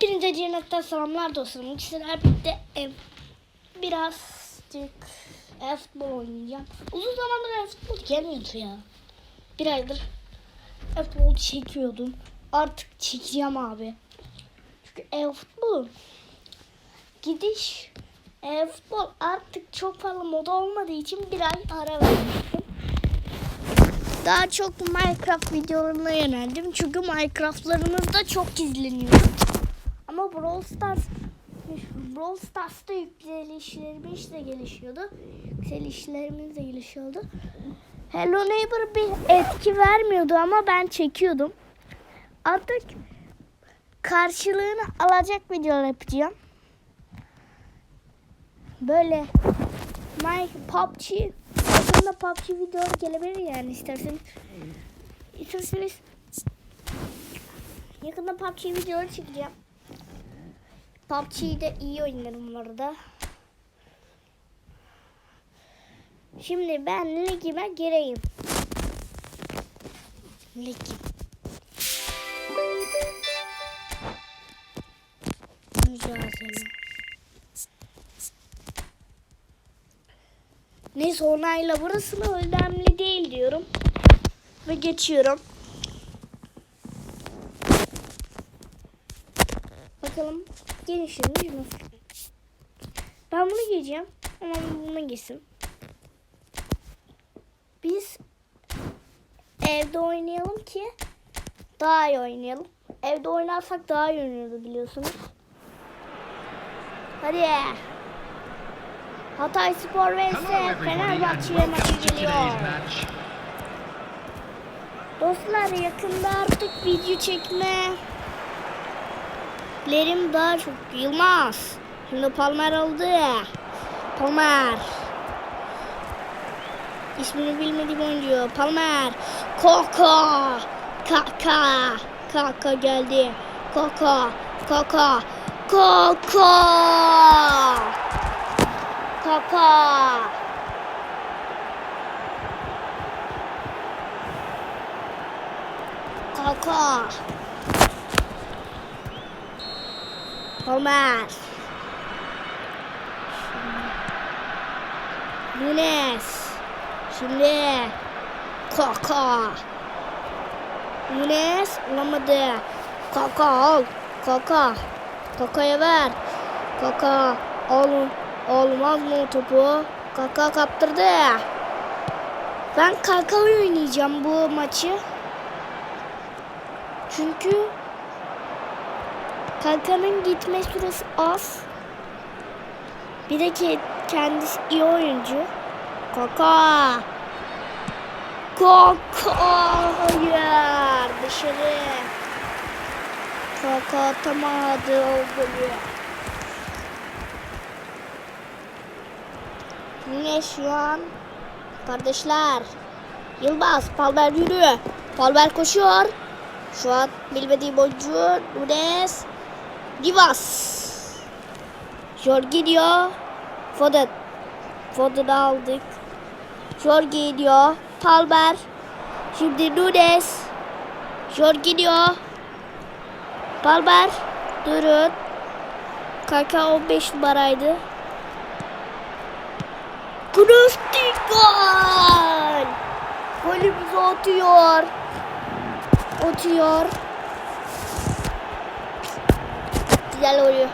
Hepinize cennetten selamlar dostlarım. Sizler birlikte e, birazcık e-futbol oynayacağım. Uzun zamandır e-futbol gelmiyordu ya. Bir aydır e-futbol çekiyordum. Artık çekeceğim abi. Çünkü e-futbolun gidiş e-futbol artık çok fazla moda olmadığı için bir ay ara vermiştim. Daha çok Minecraft videolarına yöneldim. Çünkü Minecraftlarımızda çok izleniyor. Ama Brawl Stars Brawl Stars'ta yükselişlerimiz de gelişiyordu. Yükselişlerimiz de gelişiyordu. Hello Neighbor bir etki vermiyordu ama ben çekiyordum. Artık karşılığını alacak videolar yapacağım. Böyle My PUBG Aslında PUBG videoları gelebilir yani isterseniz. İsterseniz yakında PUBG videoları çekeceğim. PUBG'yi de iyi oynarım bu arada. Şimdi ben ligime gireyim. Ligim. Mücadele. Neyse onayla burası da önemli değil diyorum. Ve geçiyorum. Bakalım gelişirmiş nasıl? Ben bunu giyeceğim. Ama bunu giysin. Biz evde oynayalım ki daha iyi oynayalım. Evde oynarsak daha iyi oynuyordu biliyorsunuz. Hadi. Hatay Spor vs Fenerbahçe maçı geliyor. Dostlar yakında artık video çekme lerim daha çok Yılmaz. Şimdi Palmer aldı. Palmer. İsmini bilmediğim oyuncu. Palmer. Koko. Kaka. Kaka geldi. Koko. Koko. Koko. Kaka. Kaka. Palmer. Nunes. Şimdi Kaka. Nunes olamadı. Kaka al. Kaka. Kaka'ya ver. Kaka al. Olmaz mı topu? Kaka kaptırdı. Ben Kaka oynayacağım bu maçı. Çünkü Kaka'nın gitme süresi az. Bir de ki kendisi iyi oyuncu. Kaka. Kaka. Hayır. Dışarı. Kaka atamadı o golü. Yine şu an kardeşler. Yılmaz Palmer yürü. Palmer koşuyor. Şu an bilmediğim oyuncu Nunes Divas. Jorginho Foden Foden'ı aldık. Jorginho Palmer. Şimdi Nunes. Jorginho Palmer. Durun. Kaka 15 numaraydı. Krustik gol! Golümüzü atıyor. Atıyor. Güzel oluyor.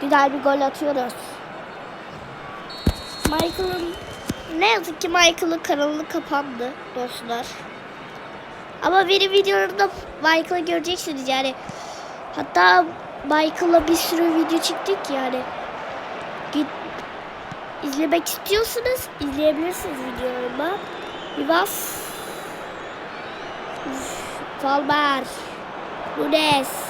Güzel bir gol atıyoruz. Michael'ın ne yazık ki Michael'ın kanalı kapandı dostlar. Ama benim videolarımda Michael'ı göreceksiniz yani. Hatta Michael'la bir sürü video çektik yani. Git izlemek istiyorsanız izleyebilirsiniz videolarımı. Bir bas. Palmer. Nunes.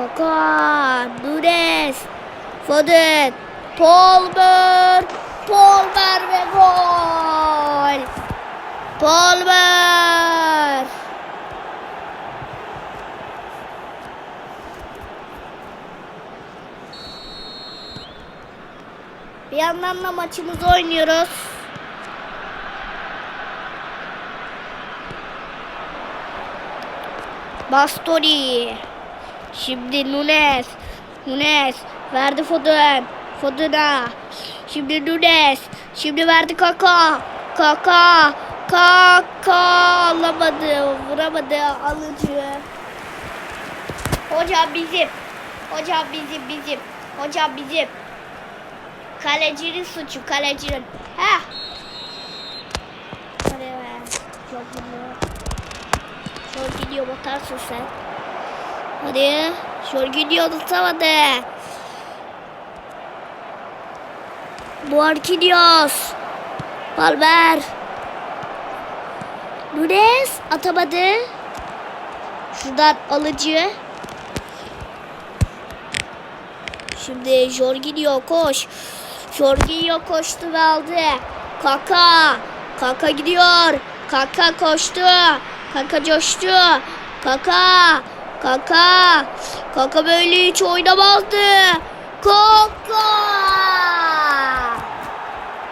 Kaka. Nunes. Foden. Palmer. Palmer ve gol. Palmer. Bir yandan da maçımızı oynuyoruz. Bastoni. Şimdi Nunes. Nunes. Verdi Foden. Foden'a. Şimdi Nunes. Şimdi verdi Kaka. Kaka. Kaka. Alamadı. Vuramadı. Alıcı. Hocam bizim. Hocam bizim bizim. Hocam bizim. Kalecinin suçu kalecinin. Be. Çok gidiyor. Çok gidiyor batarsın sen. Hadi. Çok gidiyor tutamadı. Marquinhos. Palmer. Nunes atamadı. Şuradan alıcı. Şimdi Jorginho koş. Jorginho koştu ve aldı. Kaka. Kaka gidiyor. Kaka koştu. Kaka coştu. Kaka. Kaka. Kaka böyle hiç oynamazdı. Kaka.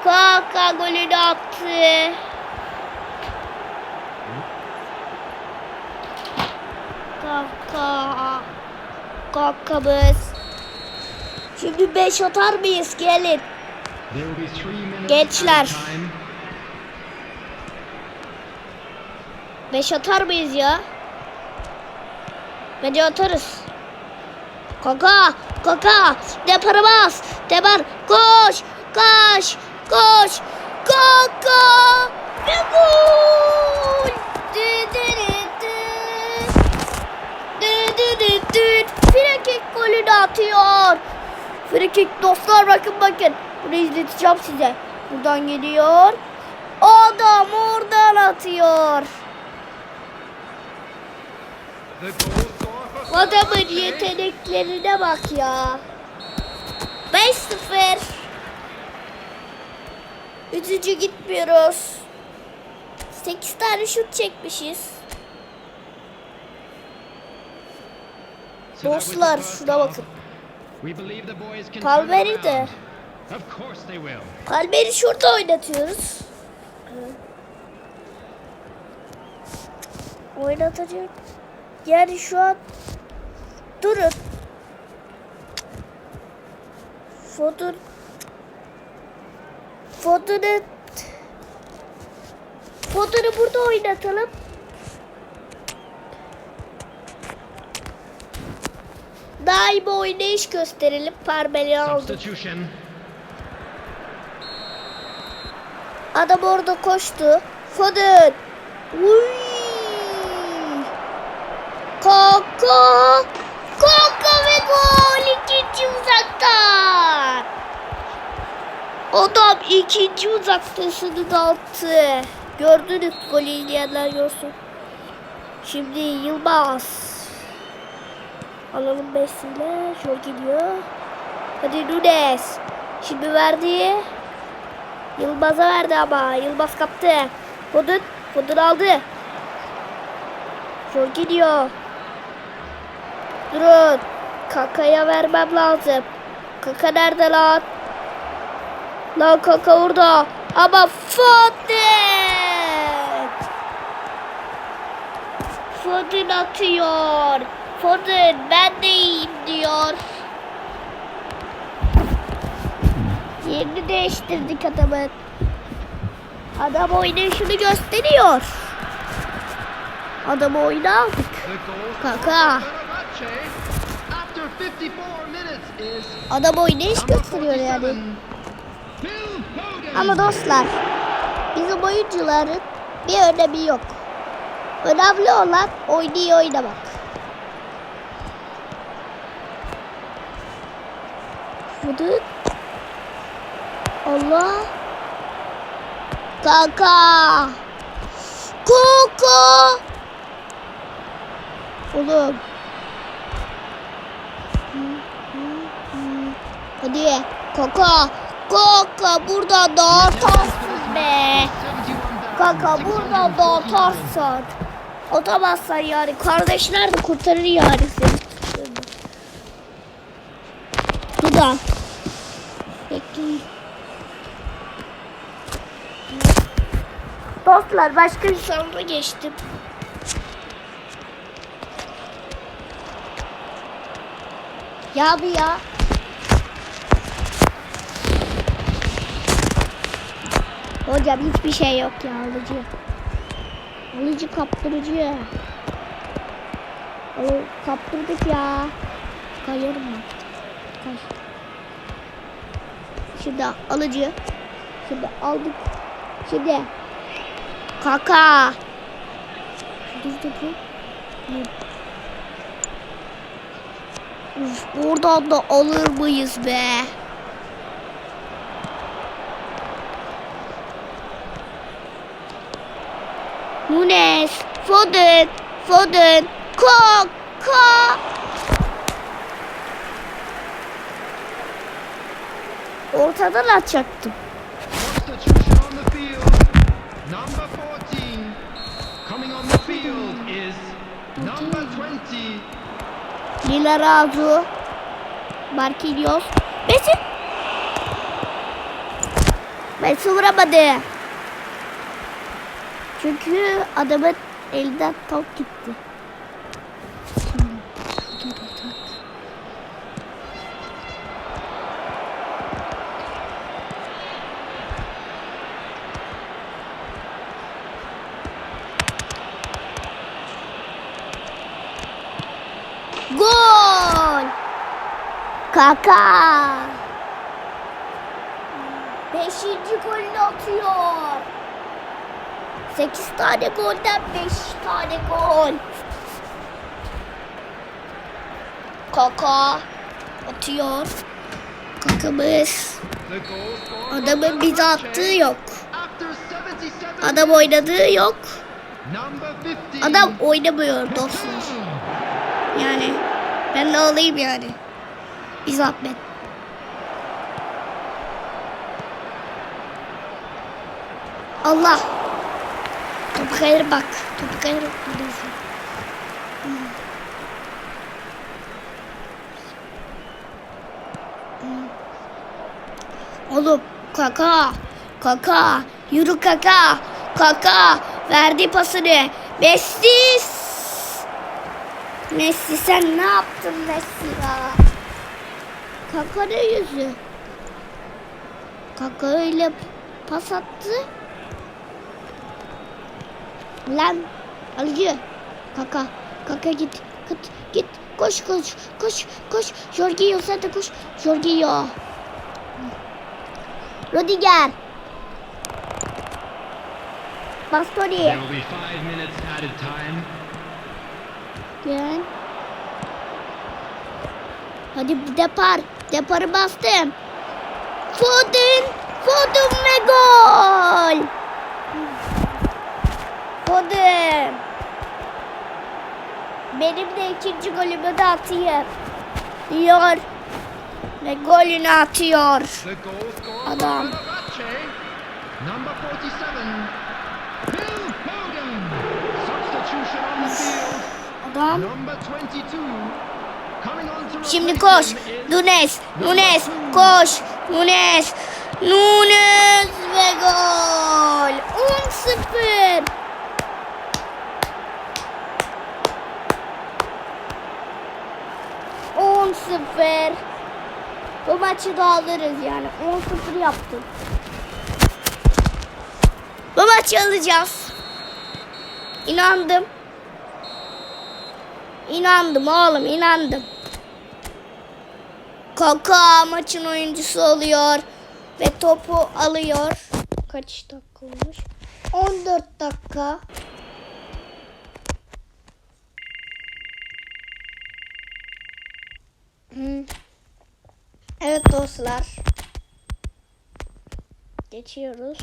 Kaka golünü attı. Kaka. Kakamız. Şimdi 5 atar mıyız? Gelin. Gençler. of time. 5 atar mıyız ya? Bence atarız. Kaka, kaka, depara bas, depar, koş, koş, koş, kaka, ve gol! Frikik golünü atıyor. Frikik dostlar bakın bakın. Bunu izleteceğim size. Buradan geliyor. Adam oradan atıyor. Goal for Adamın yeteneklerine bak ya. 5-0. Üçüncü gitmiyoruz. 8 tane şut çekmişiz. Dostlar şuna bakın. Palmer'i de. Kalberi şurada oynatıyoruz. Oynatacak. Yani şu an durun. Fodur Fodur'u Fodur'u burada oynatalım. Bir oynayış gösterelim. Parmeli aldık. Adam orada koştu. Foden. Uy. Kaka. Gol. ikinci uzaktan. Adam ikinci uzaktasını da attı. Gördünüz golü izleyenler görsün. Şimdi Yılmaz. Alalım Messi'yle. Şov gidiyor. Hadi Nunes. Şimdi verdi. Yılmaz'a verdi ama. Yılmaz kaptı. Foden. Foden aldı. Şov gidiyor. Durun. Kaka'ya vermem lazım. Kaka nerede lan? Lan Kaka orada. Ama Foden. Foden atıyor. Foden ben de iyiyim diyor. Yerini değiştirdik adamın. Adam oynayışını gösteriyor. Adamı oyuna aldık. Kaka. Adam oynayış gösteriyor yani. 47, Phil Foden. Ama dostlar bizim oyuncuların bir önemi yok. Önemli olan oynuyor oynamak. Fudut. Allah. Kaka. Kaka. Oğlum. Hadi. Kaka. Kaka burada dağıtarsın be. Kaka burada dağıtarsın. Otamazsan yani. Kardeşler de kurtarır yani seni. Bu da. Peki. Dostlar başka bir soruna geçtim. Ya bu ya. Hocam hiçbir şey yok ya alıcı. Alıcı kaptırıcı. Alı, kaptırdık ya. Kayıyorum ben. Kay. Şimdi alıcı. Şimdi aldık. Şimdi. Kaka. Dur dur. Uf, buradan da alır mıyız be? Nunes, Foden, Foden, Kaka. Ortadan atacaktım. Substitution on the field. Number 14. Coming on the field is number 20. Lila Razu. Marquinhos. Messi. Messi vuramadı. Çünkü adamın elinden top gitti. Gol! Kaka! Beşinci golünü atıyor. Sekiz tane golden beş tane gol. Kaka atıyor. Kakamız. Adamın bize attığı yok. after 77 Adam oynadığı yok. Number 15. Adam oynamıyor dostlar. Yani ben de alayım yani. Bir zahmet. Allah. Topu kayır bak. Topu kayır bak. buradasın. Hmm. Hmm. Oğlum kaka. Kaka. Yürü kaka. Kaka. Verdi pasını. Messi. Messi sen ne yaptın Messi ya? Kaka ne yüzü? Kaka öyle pas attı. Lan alıcı. Kaka. Kaka git. Git. Git. Koş koş. Koş. Koş. Jorginho sen de koş. Jorginho. Rodiger. Bastoni. Gel. Hadi depar. Deparı bastım. Foden. Foden ve gol. Foden. Benim de ikinci golümü de atıyor. Diyor. Ve golünü atıyor. Adam. by Fenerbahce. Number 47. Phil Foden. Substitution on the field. Adam. Number 22. Coming on to Şimdi koş. Nunes. Nunes. Koş. Nunes. Nunes ve gol. 10-0. On sıfır. Bu maçı da alırız yani. 10-0 yaptım. Bu maçı alacağız. İnandım. İnandım oğlum inandım. Kaka maçın oyuncusu oluyor ve topu alıyor. Kaç dakika olmuş? 14 dakika. Evet dostlar. Geçiyoruz.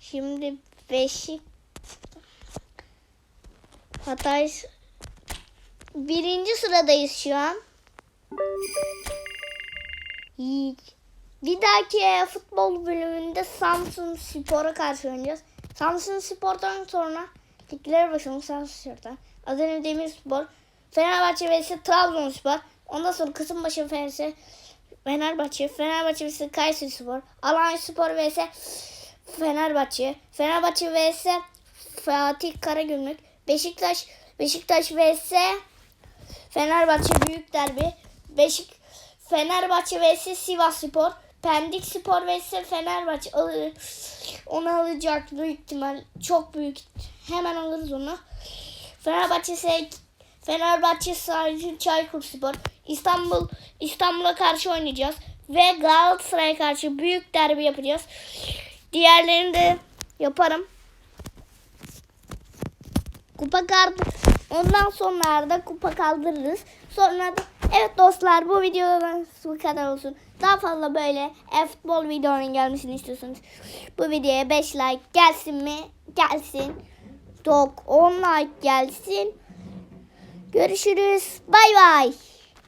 Şimdi Beşik Hatay birinci sıradayız şu an. Bir dahaki futbol bölümünde Samsun Spor'a karşı oynayacağız. Samsun Spor'dan sonra liglere başlayalım Samsun Spor'dan. Adana Demirspor, Fenerbahçe vs Trabzonspor. Ondan sonra Kasımpaşa vs Fenerbahçe, Fenerbahçe vs Kayseri Spor, Alanya Spor vs Fenerbahçe, Fenerbahçe vs Fatih Karagümrük, Beşiktaş, Beşiktaş vs Fenerbahçe büyük derbi. Beşik Fenerbahçe vs Sivas Spor. Pendik Spor vs Fenerbahçe alır. Onu alacak büyük ihtimal. Çok büyük. Hemen alırız onu. Fenerbahçe Fenerbahçe sadece Çaykur Spor. İstanbul İstanbul'a karşı oynayacağız ve Galatasaray'a karşı büyük derbi yapacağız. Diğerlerini de yaparım. Kupa kaldı. Ondan sonra da kupa kaldırırız. Sonra da evet dostlar bu videodan bu kadar olsun. Daha fazla böyle e-futbol videonun gelmesini istiyorsanız bu videoya 5 like gelsin mi? Gelsin. Dok 10 like gelsin. Görüşürüz. Bay bay.